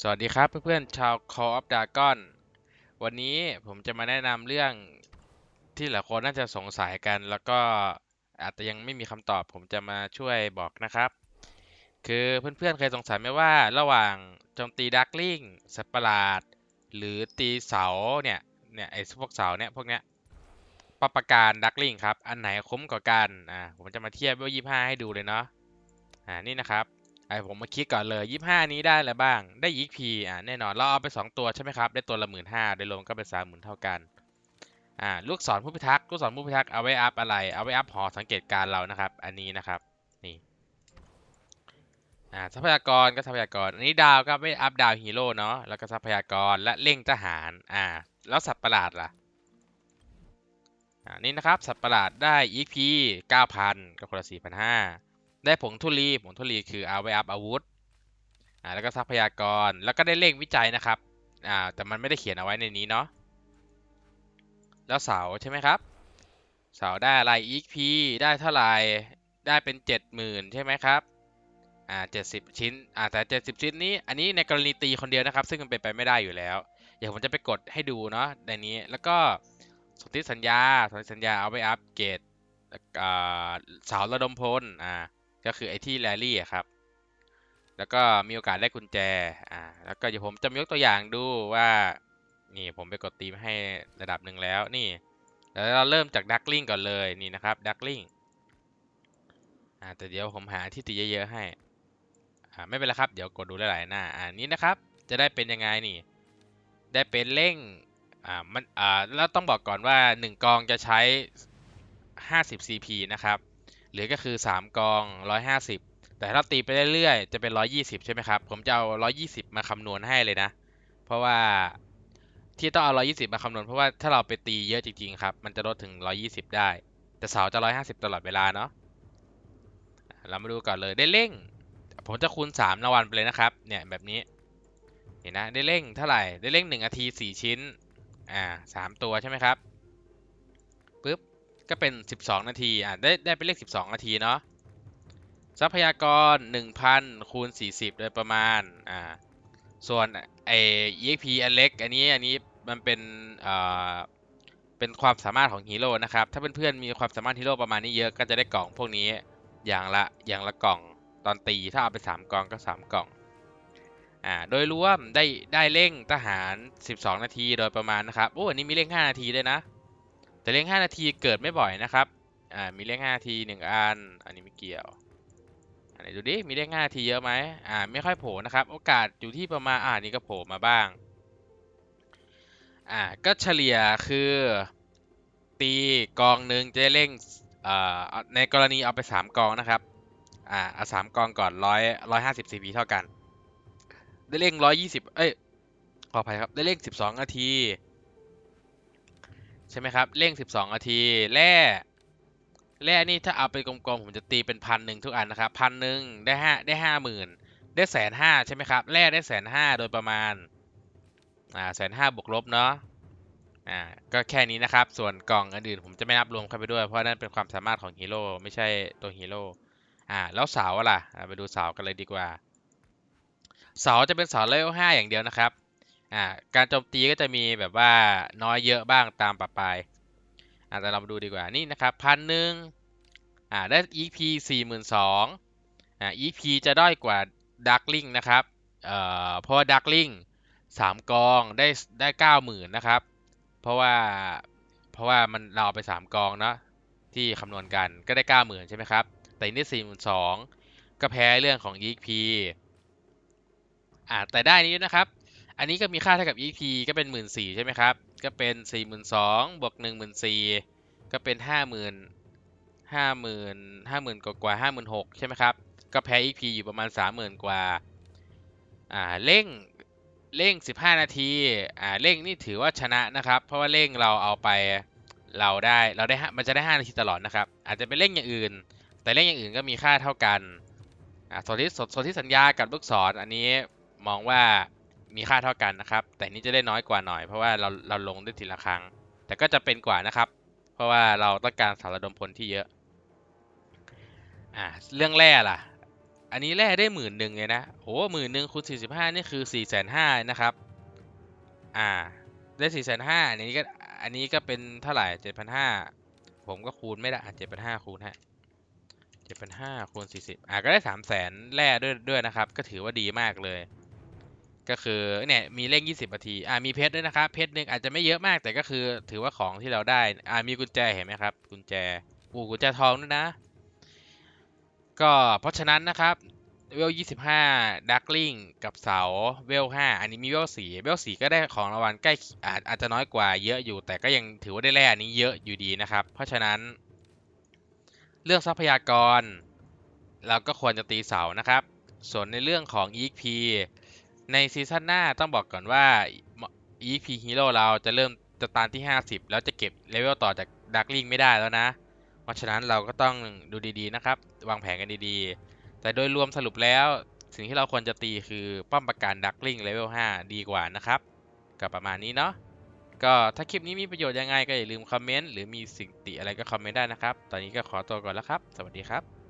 สวัสดีครับเพื่อนๆชาว Call of Dragon วันนี้ผมจะมาแนะนำเรื่องที่หลายคนน่าจะสงสัยกัน แล้วก็อาจจะยังไม่มีคำตอบ ผมจะมาช่วยบอกนะครับ คือเพื่อนๆเคยสงสัยไหมว่าระหว่างโจมตีดักลิงสัตว์ประหลาด หรือตีเสาเนี่ยเนี่ยไอ้พวกเสาเนี่ยพวกเนี้ยปรประการดักลิงครับ อันไหนคุ้มกว่ากันอ่าผมจะมาเทียบว่ายี่ห้าให้ดูเลยเนาะอ่านี่นะครับ ไอผมมาคิดก่อนเลยยี่ห้านี้ได้อะไรบ้าง ได้ยีพีอ่าแน่นอน เราเอาไปสองตัวใช่ไหมครับ ได้ตัวละหมื่นห้าโดยรวมก็เป็นสามหมื่นเท่ากัน อ่า ลูกศรผู้พิทักษ์ ลูกศรผู้พิทักษ์ เอาไว้อัพอะไร เอาไว้อัพหอสังเกตการเรานะครับ อันนี้นะครับ นี่ อ่า ทรัพยากรก็ทรัพยากร อันนี้ดาวก็ไว้อัพดาวฮีโร่เนาะ แล้วก็ทรัพยากร และเร่งทหาร อ่า แล้วสัตว์ประหลาดล่ะอ่านี่นะครับ สัตว์ประหลาดได้ EP 9,000 ก็คนละ4,500 ได้ผงทุลีผงทุลีคือเอาไว้อัพอาวุธอ่าแล้วก็ทรัพยากรแล้วก็ได้เลขวิจัยนะครับอ่าแต่มันไม่ได้เขียนเอาไว้ในนี้เนาะแล้วเสาใช่ไหมครับ เสาได้อะไร EP ได้เท่าไหร่ได้เป็น 70,000 ใช่ไหมครับอ่า70 ชิ้นอ่าแต่ 70 ชิ้นนี้อันนี้ในกรณีตีคนเดียวนะครับ ซึ่งมันเป็นไปไม่ได้อยู่แล้ว เดี๋ยวผมจะไปกดให้ดูเนาะในนี้แล้วก็สนธิสัญญาสนธิสัญญาเอาไว้อัพเกรดอ่าเสาระดมพลอ่า ก็คือไอ้ที่แรลลี่ครับ แล้วก็มีโอกาสได้กุญแจ อ่า แล้วก็เดี๋ยวผมจะยกตัวอย่างดูว่า นี่ผมไปกดตีมให้ระดับหนึ่งแล้ว นี่ แล้วเราเริ่มจากดักลิงก่อนเลย นี่นะครับดักลิงอ่า แต่เดี๋ยวผมหาที่ตีเยอะๆให้ อ่า ไม่เป็นไรครับ เดี๋ยวกดดูหลายๆหน้า อ่า นี้นะครับ จะได้เป็นยังไงนี่ ได้เป็นเร่ง อ่า มัน อ่า แล้วต้องบอกก่อนว่า 1 กองจะใช้ 50 CP นะครับ หรือก็คือ 3 กอง 150 แต่ถ้าตีไปเรื่อยๆ จะเป็น 120 ใช่ไหมครับ ผมจะเอา 120 มาคำนวณให้เลยนะ เพราะว่าที่ต้องเอา 120 มาคำนวณเพราะว่าถ้าเราไปตีเยอะจริงๆครับ มันจะลดถึง 120 ได้ แต่เสาจะ 150 ตลอดเวลาเนาะอะเรามาดูก่อนเลยได้เร่ง ผมจะคูณ3รางวัลไปเลยนะครับ เนี่ยแบบนี้ เห็นนะได้เร่งเท่าไหร่ได้เร่ง1นาที4ชิ้น อ่า3ตัวใช่ไหมครับปึ๊บ ก็เป็น 12 นาที อ่าได้ ได้เป็นเลข 12 นาที เนาะ ทรัพยากร 1,000 คูณ 40 โดยประมาณ อ่า ส่วนไอ้ EXP อันเล็ก อันนี้ อันนี้ มันเป็น อ่อเป็นความสามารถของฮีโร่ นะครับ ถ้าเพื่อนๆ มีความสามารถฮีโร่ประมาณนี้เยอะ ก็จะได้กล่องพวกนี้ อย่างละ อย่างละกล่อง ตอนตี ถ้าเอาไป 3 กล่อง ก็ 3 กล่อง อ่า โดยรวม ได้ ได้เร่งทหาร 12 นาที โดยประมาณนะครับ โอ้ อันนี้มีเร่ง5นาทีด้วยนะ แต่เร่ง5นาทีเกิดไม่บ่อยนะครับ อ่า มีเร่ง5นาที1อัน อันนี้ไม่เกี่ยว อันไหนดูดิ มีเร่ง5นาทีเยอะไหมอ่า ไม่ค่อยโผล่นะครับ โอกาสอยู่ที่ประมาณ อ่า นี่ก็โผล่มาบ้าง อ่า ก็เฉลี่ยคือ ตีกองหนึ่งจะเร่งอ่อในกรณีเอาไป 3 กองนะครับ อ่า เอาสามกองก่อนร้อยร้อยห้าสิบ CP เท่ากัน ได้เร่งร้อยยี่สิบเอ้ย ขออภัยครับ ได้เร่งสิบสองนาที ช่ไหมครับเร่งสิบสองนาทีแร่แร่นี่ถ้าเอาไปกลมๆผมจะตีเป็นพันหนึ่งทุกอันนะครับพันหนึ่งได้ห้าได้ห้าหมื่นได้แสนห้าใช่ไหมครับแร่ได้แสนห้าโดยประมาณอ่าแสนห้าบวกลบเนาะอ่าก็แค่นี้นะครับ ส่วนกล่องอื่นผมจะไม่นับรวมเข้าไปด้วยเพราะนั่นเป็นความสามารถของฮีโร่ไม่ใช่ตัวฮีโร่อ่าแล้วเสาอะล่ะไปดูเสากันเลยดีกว่า เสาจะเป็นเสาเลเวลห้าอย่างเดียวนะครับ อ่าการโจมตีก็จะมีแบบว่าน้อยเยอะบ้างตามปรับไปอ่าแต่เรามาดูดีกว่านี่นะครับพันหนึ่งอ่าได้ EP สี่หมื่นสองอ่า EP จะด้อยกว่า Darkling นะครับเอ่อเพราะว่า Darkling สามกองได้ได้เก้าหมื่นนะครับ เพราะว่าเพราะว่ามันเราเอาไปสามกองเนาะที่คำนวณกันก็ได้เก้าหมื่นใช่ไหมครับ แต่นี่สี่หมื่นสองก็แพ้เรื่องของ EP อ่าแต่ได้นี้นะครับ อันนี้ก็มีค่าเท่ากับ EP ก็เป็นหมื่นสี่ใช่ไหมครับ ก็เป็นสี่หมื่นสองบวกหนึ่งหมื่นสี่ก็เป็นห้าหมื่นห้าหมื่นห้าหมื่นกว่ากว่าห้าหมื่นหกใช่ไหมครับ ก็แพ้ EP อยู่ประมาณสามหมื่นกว่า อ่า เร่ง เร่งสิบห้านาที อ่า เร่งนี่ถือว่าชนะนะครับ เพราะว่าเร่งเราเอาไป เราได้ เราได้ มันจะได้ห้านาทีตลอดนะครับ อาจจะเป็นเร่งอย่างอื่น แต่เร่งอย่างอื่นก็มีค่าเท่ากัน อ่าส่วนที่ส่วนที่สัญญากับลูกศรอันนี้มองว่า มีค่าเท่ากันนะครับ แต่นี้จะได้น้อยกว่าหน่อยเพราะว่าเราเราลงได้ทีละครั้ง แต่ก็จะเป็นกว่านะครับ เพราะว่าเราต้องการสารระดมพลที่เยอะอ่าเรื่องแร่ล่ะ อันนี้แร่ได้หมื่นหนึ่งเลยนะโหหมื่นหนึ่งคูณสี่สิบห้านี่คือสี่แสนห้านะครับอ่าได้สี่แสนห้าอันนี้ก็อันนี้ก็เป็นเท่าไหร่เจ็ดพันห้าผมก็คูณไม่ได้เจ็ดพันห้าคูณฮะเจ็ดพันห้าคูณสี่สิบอ่าก็ได้สามแสนแร่ด้วยด้วยนะครับ ก็ถือว่าดีมากเลย ก็คือเนี่ยมีเลขยี่สิบนาทีอ่ามีเพชรด้วยนะครับเพชรหนึ่งอาจจะไม่เยอะมากแต่ก็คือ ถือว่าของที่เราได้อ่ามีกุญแจเห็นไหมครับ กุญแจอูกุญแจทองด้วยนะ ก็เพราะฉะนั้นนะครับเวล 25 ดักลิงกับเสาเวล 5 อันนี้มีเวล 4 เวล 4 ก็ได้ของรางวัลใกล้อาจอาจจะน้อยกว่าเยอะอยู่ แต่ก็ยังถือว่าได้แร่อันนี้เยอะอยู่ดีนะครับ เพราะฉะนั้น เรื่องทรัพยากร เราก็ควรจะตีเสานะครับ ส่วนในเรื่องของ EXP ในซีซั่นหน้าต้องบอกก่อนว่า EP Hero เราจะเริ่มจะตานที่ 50 แล้วจะเก็บเลเวลต่อจากดักลิงไม่ได้แล้วนะ เพราะฉะนั้นเราก็ต้องดูดีๆนะครับ วางแผนกันดีๆ แต่โดยรวมสรุปแล้วสิ่งที่เราควรจะตีคือป้อมปราการดักลิงเลเวล5ดีกว่านะครับก็ประมาณนี้เนาะก็ถ้าคลิปนี้มีประโยชน์ยังไงก็อย่าลืมคอมเมนต์หรือมีสิ่งติอะไรก็คอมเมนต์ได้นะครับ ตอนนี้ก็ขอตัวก่อนแล้วครับ สวัสดีครับ